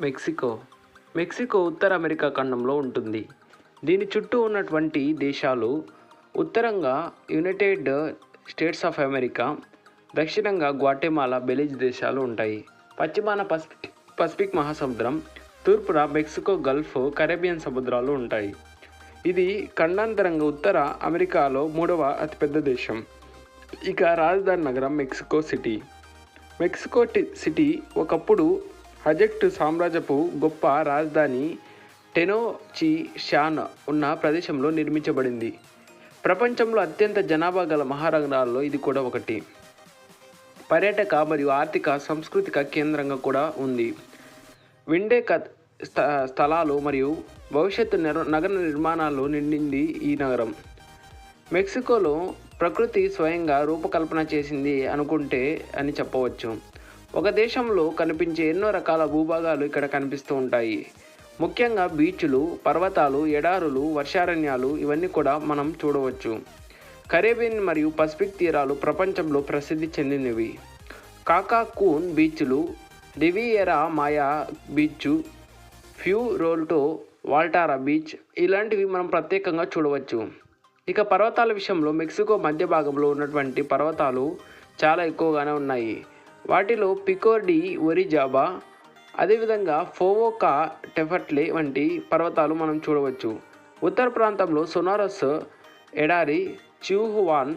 Mexico. Mexico ఉత్తర America ఖండంలో ఉంటుంది. దీని చుట్టూ ఉన్నటువంటి దేశాలు ఉత్తరంగా యునైటెడ్ స్టేట్స్ ఆఫ్ అమెరికా దక్షిణంగా గ్వాటెమాలా బెలిజ్ దేశాలు ఉంటాయి. పశ్చిమాన పసిఫిక్ పసిఫిక్ మహాసముద్రం తూర్పున మెక్సికో గల్ఫ్ కరేబియన్ సముద్రాలు ఉంటాయి. ఇది ఖండాంతరంగా ఉత్తర అమెరికాలో మూడవ అతిపెద్ద దేశం. ఇక రాజధాని నగరం మెక్సికో సిటీ. మెక్సికో సిటీ ఒకప్పుడు అజెక్ట్ సామ్రాజ్యపు గొప్ప రాజధాని టెనోచి షాన్ ఉన్న ప్రదేశంలో నిర్మించబడింది. ప్రపంచంలో అత్యంత జనాభా గల మహానగరాల్లో ఇది కూడా ఒకటి. పర్యాటక మరియు ఆర్థిక సాంస్కృతిక కేంద్రంగా కూడా ఉంది. విండే స్థ- స్థలాలు మరియు భవిష్యత్తు నగర నిర్మాణాలు నిండింది ఈ నగరం. మెక్సికోలో ప్రకృతి స్వయంగా రూపకల్పన చేసింది అనుకుంటే అని చెప్పవచ్చు. ఒక దేశంలో కనిపించే ఎన్నో రకాల భూభాగాలు ఇక్కడ కనిపిస్తూ ఉంటాయి. ముఖ్యంగా బీచ్లు పర్వతాలు ఎడారులు వర్షారణ్యాలు ఇవన్నీ కూడా మనం చూడవచ్చు. కరేబియన్ మరియు పసిఫిక్ తీరాలు ప్రపంచంలో ప్రసిద్ధి చెందినవి. కాకాకూన్ బీచ్లు Riviera Maya beach Puerto Vallarta beach ఇలాంటివి మనం ప్రత్యేకంగా చూడవచ్చు. ఇక పర్వతాల విషయంలో మెక్సికో మధ్య భాగంలో ఉన్నటువంటి పర్వతాలు చాలా ఎక్కువగానే ఉన్నాయి. వాటిలో పికోర్డి ఒరిజాబా అదేవిధంగా ఫోవోకా టెఫట్లే వంటి పర్వతాలు మనం చూడవచ్చు. ఉత్తర ప్రాంతంలో సొనారస్ ఎడారి చ్యూహువాన్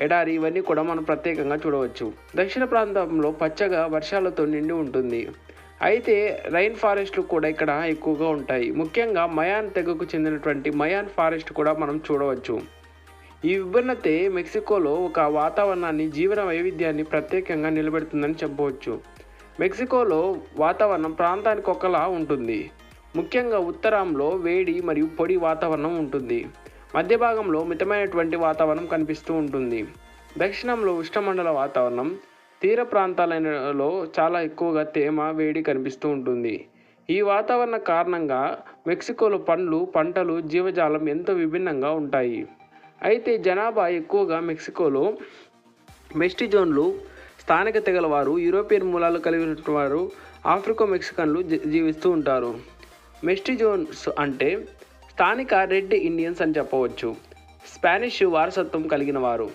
ఎడారి ఇవన్నీ కూడా మనం ప్రత్యేకంగా చూడవచ్చు. దక్షిణ ప్రాంతంలో పచ్చగా వర్షాలతో నిండి ఉంటుంది. అయితే రైన్ ఫారెస్ట్లు కూడా ఇక్కడ ఎక్కువగా ఉంటాయి. ముఖ్యంగా మయాన్ తెగకు చెందినటువంటి మయాన్ ఫారెస్ట్ కూడా మనం చూడవచ్చు. ఈ విభిన్నతే మెక్సికోలో ఒక వాతావరణాన్ని జీవన వైవిధ్యాన్ని ప్రత్యేకంగా నిలబెడుతుందని చెప్పవచ్చు. మెక్సికోలో వాతావరణం ప్రాంతానికి ఒకలా ఉంటుంది. ముఖ్యంగా ఉత్తరంలో వేడి మరియు పొడి వాతావరణం ఉంటుంది. మధ్య భాగంలో మితమైనటువంటి వాతావరణం కనిపిస్తూ ఉంటుంది. దక్షిణంలో ఉష్ణమండల వాతావరణం తీర ప్రాంతాలలో చాలా ఎక్కువగా తేమ వేడి కనిపిస్తూ ఉంటుంది. ఈ వాతావరణ కారణంగా మెక్సికోలో పండ్లు పంటలు జీవజాలం ఎంతో విభిన్నంగా ఉంటాయి. అయితే జనాభా ఎక్కువగా మెక్సికోలో మెస్టిజోన్లు స్థానిక తెగల వారు యూరోపియన్ మూలాలు కలిగిన వారు ఆఫ్రికో మెక్సికన్లు జీ- జీవిస్తూ ఉంటారు. మెస్టిజోన్స్ అంటే స్థానిక రెడ్ ఇండియన్స్ అని చెప్పవచ్చు. స్పానిష్ వారసత్వం కలిగిన వారు.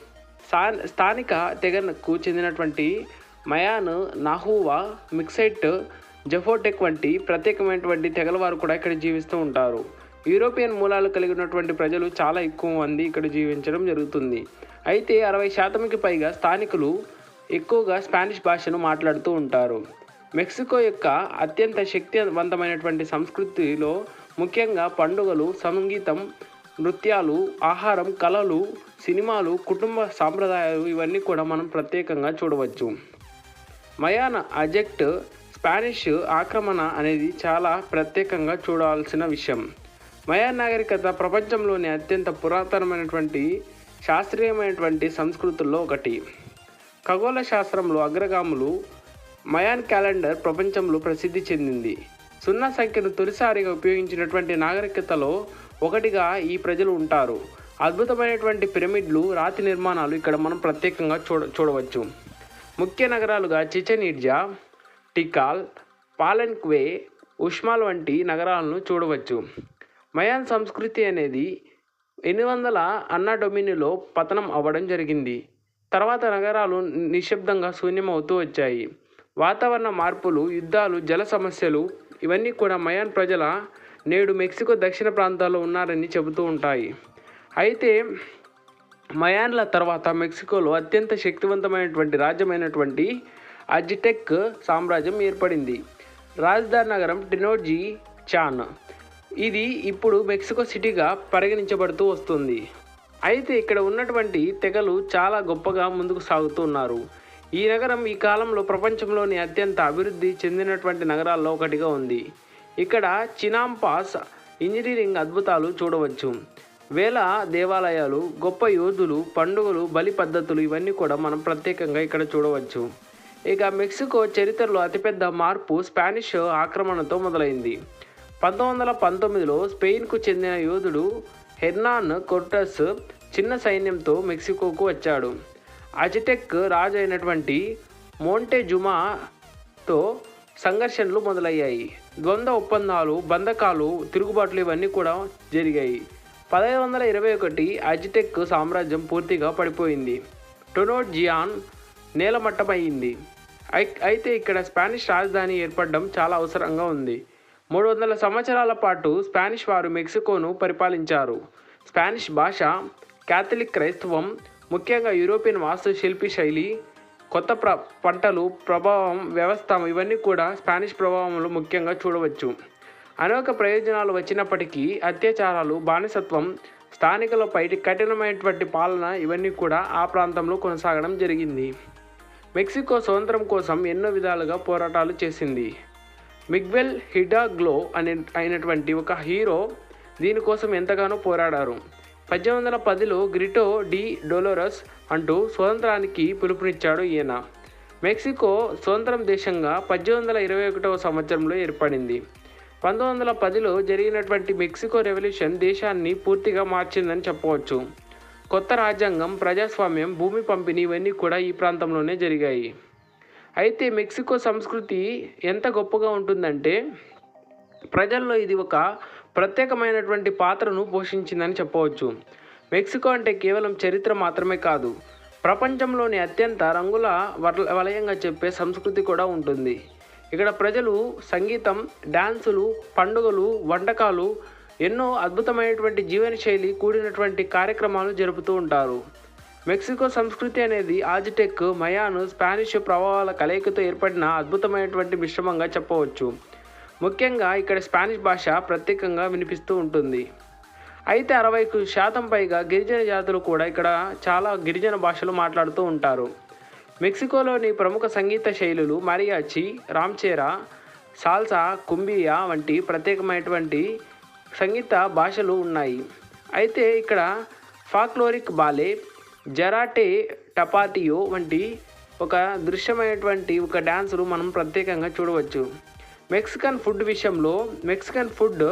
స్థా- స్థానిక తెగకు చెందినటువంటి మయాన్ నాహువా మిక్సైట్ జఫోటెక్ వంటి ప్రత్యేకమైనటువంటి తెగల వారు కూడా ఇక్కడ జీవిస్తూ ఉంటారు. యూరోపియన్ మూలాలు కలిగినటువంటి ప్రజలు చాలా ఎక్కువ మంది ఇక్కడ జీవించడం జరుగుతుంది. అయితే అరవై శాతంకి పైగా స్థానికులు ఎక్కువగా స్పానిష్ భాషను మాట్లాడుతూ ఉంటారు. మెక్సికో యొక్క అత్యంత శక్తివంతమైనటువంటి సంస్కృతిలో ముఖ్యంగా పండుగలు సంగీతం నృత్యాలు ఆహారం కళలు సినిమాలు కుటుంబ సాంప్రదాయాలు ఇవన్నీ కూడా మనం ప్రత్యేకంగా చూడవచ్చు. మయాన అజెక్ట్ స్పానిష్ ఆక్రమణ అనేది చాలా ప్రత్యేకంగా చూడాల్సిన విషయం. మయాన్ నాగరికత ప్రపంచంలోని అత్యంత పురాతనమైనటువంటి శాస్త్రీయమైనటువంటి సంస్కృతుల్లో ఒకటి. ఖగోళ శాస్త్రంలో అగ్రగాములు మయాన్ క్యాలెండర్ ప్రపంచంలో ప్రసిద్ధి చెందింది. సున్నా సంఖ్యను తొలిసారిగా ఉపయోగించినటువంటి నాగరికతలో ఒకటిగా ఈ ప్రజలు ఉంటారు. అద్భుతమైనటువంటి పిరమిడ్లు రాతి నిర్మాణాలు ఇక్కడ మనం ప్రత్యేకంగా చూడ చూడవచ్చు. ముఖ్య నగరాలుగా చిచెన్ ఇడ్జా టికాల్ పాలెన్క్వే ఉష్మాల్ వంటి నగరాలను చూడవచ్చు. మయాన్ సంస్కృతి అనేది ఎనిమిది వందల అన్నా డొమినిలో పతనం అవ్వడం జరిగింది. తర్వాత నగరాలు నిశ్శబ్దంగా శూన్యమవుతూ వచ్చాయి. వాతావరణ మార్పులు యుద్ధాలు జల సమస్యలు ఇవన్నీ కూడా మయాన్ ప్రజల నేడు మెక్సికో దక్షిణ ప్రాంతాల్లో ఉన్నారని చెబుతూ ఉంటాయి. అయితే మయాన్ల తర్వాత మెక్సికోలో అత్యంత శక్తివంతమైనటువంటి రాజ్యమైనటువంటి అజిటెక్ సామ్రాజ్యం ఏర్పడింది. రాజధాని నగరం టినోజీ చాన్. ఇది ఇప్పుడు మెక్సికో సిటీగా పరిగణించబడుతూ వస్తుంది. అయితే ఇక్కడ ఉన్నటువంటి తెగలు చాలా గొప్పగా ముందుకు సాగుతూ ఉన్నారు. ఈ నగరం ఈ కాలంలో ప్రపంచంలోని అత్యంత అభివృద్ధి చెందినటువంటి నగరాల్లో ఒకటిగా ఉంది. ఇక్కడ చినాంపాస్ ఇంజనీరింగ్ అద్భుతాలు చూడవచ్చు. వేల దేవాలయాలు గొప్ప యోధులు పండుగలు బలి పద్ధతులు ఇవన్నీ కూడా మనం ప్రత్యేకంగా ఇక్కడ చూడవచ్చు. ఇక మెక్సికో చరిత్రలో అతిపెద్ద మార్పు స్పానిష్ ఆక్రమణతో మొదలైంది. పంతొమ్మిది వందల పంతొమ్మిదిలో స్పెయిన్కు చెందిన యోధుడు హెర్నాన్ కొర్టస్ చిన్న సైన్యంతో మెక్సికోకు వచ్చాడు. అజిటెక్ రాజు అయినటువంటి మోంటెజుమాతో సంఘర్షణలు మొదలయ్యాయి. ద్వంద్వ ఒప్పందాలు బంధకాలు తిరుగుబాట్లు ఇవన్నీ కూడా జరిగాయి. పదహైదు వందల ఇరవై ఒకటి అజిటెక్ సామ్రాజ్యం పూర్తిగా పడిపోయింది. టొనోజియాన్ నేలమట్టమయ్యింది ఐ- అయితే ఇక్కడ స్పానిష్ రాజధాని ఏర్పడడం చాలా అవసరంగా ఉంది. మూడు వందల సంవత్సరాల పాటు స్పానిష్ వారు మెక్సికోను పరిపాలించారు. స్పానిష్ భాష క్యాథలిక్ క్రైస్తవం ముఖ్యంగా యూరోపియన్ వాస్తుశిల్పి శైలి కొత్త ప్ర పంటలు ప్రభావం వ్యవస్థ ఇవన్నీ కూడా స్పానిష్ ప్రభావంలో ముఖ్యంగా చూడవచ్చు. అనేక ప్రయోజనాలు వచ్చినప్పటికీ అత్యాచారాలు బానిసత్వం స్థానికులపై కఠినమైనటువంటి పాలన ఇవన్నీ కూడా ఆ ప్రాంతంలో కొనసాగడం జరిగింది. మెక్సికో స్వతంత్రం కోసం ఎన్నో విధాలుగా పోరాటాలు చేసింది. మిగ్వెల్ హిడాగ్లో అనే అయినటువంటి ఒక హీరో దీనికోసం ఎంతగానో పోరాడారు. పద్దెనిమిది వందల పదిలో గ్రిటో డి డొలోరస్ అంటూ స్వతంత్రానికి పిలుపునిచ్చాడు ఈయన. మెక్సికో స్వతంత్రం దేశంగా పద్దెనిమిది వందల ఇరవై ఒకటవ సంవత్సరంలో ఏర్పడింది. పంతొమ్మిది వందల పదిలో జరిగినటువంటి మెక్సికో రెవల్యూషన్ దేశాన్ని పూర్తిగా మార్చిందని చెప్పవచ్చు. కొత్త రాజ్యాంగం ప్రజాస్వామ్యం భూమి పంపిణీ ఇవన్నీ కూడా ఈ ప్రాంతంలోనే జరిగాయి. అయితే మెక్సికో సంస్కృతి ఎంత గొప్పగా ఉంటుందంటే ప్రజల్లో ఇది ఒక ప్రత్యేకమైనటువంటి పాత్రను పోషించిందని చెప్పవచ్చు. మెక్సికో అంటే కేవలం చరిత్ర మాత్రమే కాదు ప్రపంచంలోని అత్యంత రంగుల వల- వలయంగా చెప్పే సంస్కృతి కూడా ఉంటుంది. ఇక్కడ ప్రజలు సంగీతం డ్యాన్సులు పండుగలు వంటకాలు ఎన్నో అద్భుతమైనటువంటి జీవనశైలి కూడినటువంటి కార్యక్రమాలు జరుపుతూ ఉంటారు. మెక్సికో సంస్కృతి అనేది ఆజిటెక్ మయాను స్పానిష్ ప్రభావాల కలయికతో ఏర్పడిన అద్భుతమైనటువంటి మిశ్రమంగా చెప్పవచ్చు. ముఖ్యంగా ఇక్కడ స్పానిష్ భాష ప్రత్యేకంగా వినిపిస్తూ ఉంటుంది. అయితే అరవైకు శాతం పైగా గిరిజన జాతులు కూడా ఇక్కడ చాలా గిరిజన భాషలు మాట్లాడుతూ ఉంటారు. మెక్సికోలోని ప్రముఖ సంగీత శైలులు మరియాచి రామ్చేరా సాల్సా కుంబియా వంటి ప్రత్యేకమైనటువంటి సంగీత భాషలు ఉన్నాయి. అయితే ఇక్కడ ఫాక్లోరిక్ బాలే జరాటే టపాటియో వంటి ఒక దృశ్యమైనటువంటి ఒక డ్యాన్సును మనం ప్రత్యేకంగా చూడవచ్చు. మెక్సికన్ ఫుడ్ విషయంలో మెక్సికన్ ఫుడ్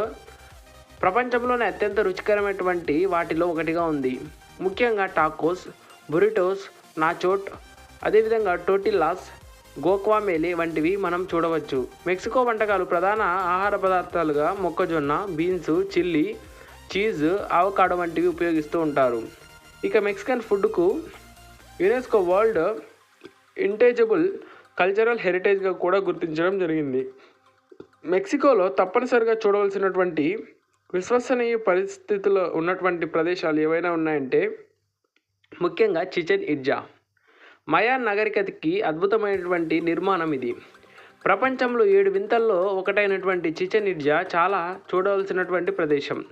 ప్రపంచంలోనే అత్యంత రుచికరమైనటువంటి వాటిలో ఒకటిగా ఉంది. ముఖ్యంగా టాకోస్ బురిటోస్ నాచోట్ అదేవిధంగా టోటిల్లాస్ గోక్వామేలే వంటివి మనం చూడవచ్చు. మెక్సికో వంటకాలు ప్రధాన ఆహార పదార్థాలుగా మొక్కజొన్న బీన్స్ చిల్లీ చీజ్ ఆవకాడో వంటివి ఉపయోగిస్తూ ఉంటారు. ఇక మెక్సికన్ ఫుడ్కు యునెస్కో వరల్డ్ ఇంటేజబుల్ కల్చరల్ హెరిటేజ్గా కూడా గుర్తించడం జరిగింది. మెక్సికోలో తప్పనిసరిగా చూడవలసినటువంటి విశ్వసనీయ పరిస్థితుల్లో ఉన్నటువంటి ప్రదేశాలు ఏవైనా ఉన్నాయంటే ముఖ్యంగా చిచెన్ ఇడ్జా. మయాన్ నాగరికతకి అద్భుతమైనటువంటి నిర్మాణం ఇది. ప్రపంచంలో ఏడు వింతల్లో ఒకటైనటువంటి చిచెన్ ఇడ్జా చాలా చూడవలసినటువంటి ప్రదేశం.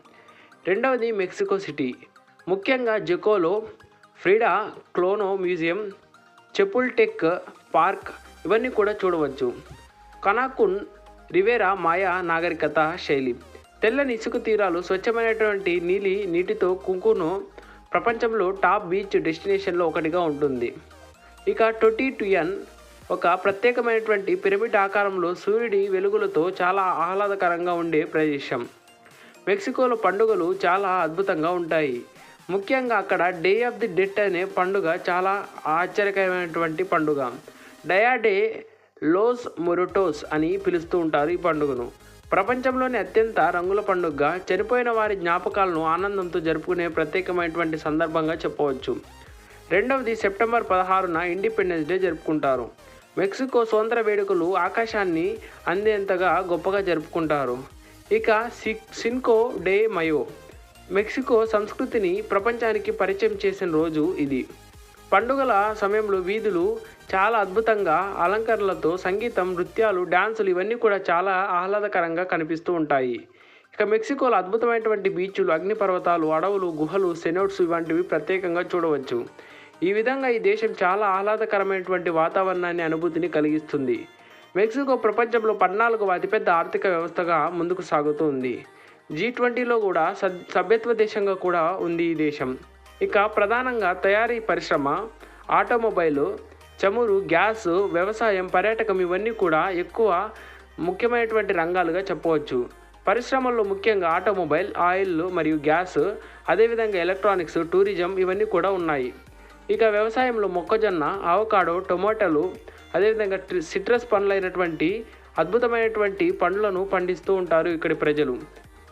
రెండవది మెక్సికో సిటీ. ముఖ్యంగా జెకోలో ఫ్రీడా క్లోనో మ్యూజియం చెపుల్టెక్ పార్క్ ఇవన్నీ కూడా చూడవచ్చు. కనాకున్ రివేరా మాయా నాగరికత శైలి. తెల్లని ఇసుక తీరాలు స్వచ్ఛమైనటువంటి నీలి నీటితో కుంకును ప్రపంచంలో టాప్ బీచ్ డెస్టినేషన్లో ఒకటిగా ఉంటుంది. ఇక టొటీ టుయన్ ఒక ప్రత్యేకమైనటువంటి పిరమిడ్ ఆకారంలో సూర్యుడి వెలుగులతో చాలా ఆహ్లాదకరంగా ఉండే ప్రదేశం. మెక్సికోలో పండుగలు చాలా అద్భుతంగా ఉంటాయి. ముఖ్యంగా అక్కడ డే ఆఫ్ ది డెట్ అనే పండుగ చాలా ఆశ్చర్యకరమైనటువంటి పండుగ. డయా డే లోస్ మొరటోస్ అని పిలుస్తూ ఉంటారు ఈ పండుగను. ప్రపంచంలోని అత్యంత రంగుల పండుగగా చనిపోయిన వారి జ్ఞాపకాలను ఆనందంతో జరుపుకునే ప్రత్యేకమైనటువంటి సందర్భంగా చెప్పవచ్చు. రెండవది సెప్టెంబర్ పదహారున ఇండిపెండెన్స్ డే జరుపుకుంటారు. మెక్సికో స్వతంత్ర వేడుకలు ఆకాశాన్ని అందేంతగా గొప్పగా జరుపుకుంటారు. ఇక సి సిన్కో డే మయో. మెక్సికో సంస్కృతిని ప్రపంచానికి పరిచయం చేసిన రోజు ఇది. పండుగల సమయంలో వీధులు చాలా అద్భుతంగా అలంకరణలతో సంగీతం నృత్యాలు డ్యాన్సులు ఇవన్నీ కూడా చాలా ఆహ్లాదకరంగా కనిపిస్తూ ఉంటాయి. ఇక మెక్సికోలో అద్భుతమైనటువంటి బీచ్లు అగ్నిపర్వతాలు అడవులు గుహలు సెనోట్స్ ఇవంటివి ప్రత్యేకంగా చూడవచ్చు. ఈ విధంగా ఈ దేశం చాలా ఆహ్లాదకరమైనటువంటి వాతావరణాన్ని అనుభూతిని కలిగిస్తుంది. మెక్సికో ప్రపంచంలో పద్నాలుగవ అతిపెద్ద ఆర్థిక వ్యవస్థగా ముందుకు సాగుతూ ఉంది జీ ట్వంటీలో కూడా సభ్యత్వ దేశంగా కూడా ఉంది ఈ దేశం. ఇక ప్రధానంగా తయారీ పరిశ్రమ ఆటోమొబైల్ చమురు గ్యాస్ వ్యవసాయం పర్యాటకం ఇవన్నీ కూడా ఎక్కువ ముఖ్యమైనటువంటి రంగాలుగా చెప్పవచ్చు. పరిశ్రమల్లో ముఖ్యంగా ఆటోమొబైల్ ఆయిల్ మరియు గ్యాస్ అదేవిధంగా ఎలక్ట్రానిక్స్ టూరిజం ఇవన్నీ కూడా ఉన్నాయి. ఇక వ్యవసాయంలో మొక్కజొన్న ఆవకాడో టొమాటోలు అదేవిధంగా సిట్రస్ పండ్లైనటువంటి అద్భుతమైనటువంటి పండ్లను పండిస్తూ ఉంటారు ఇక్కడి ప్రజలు.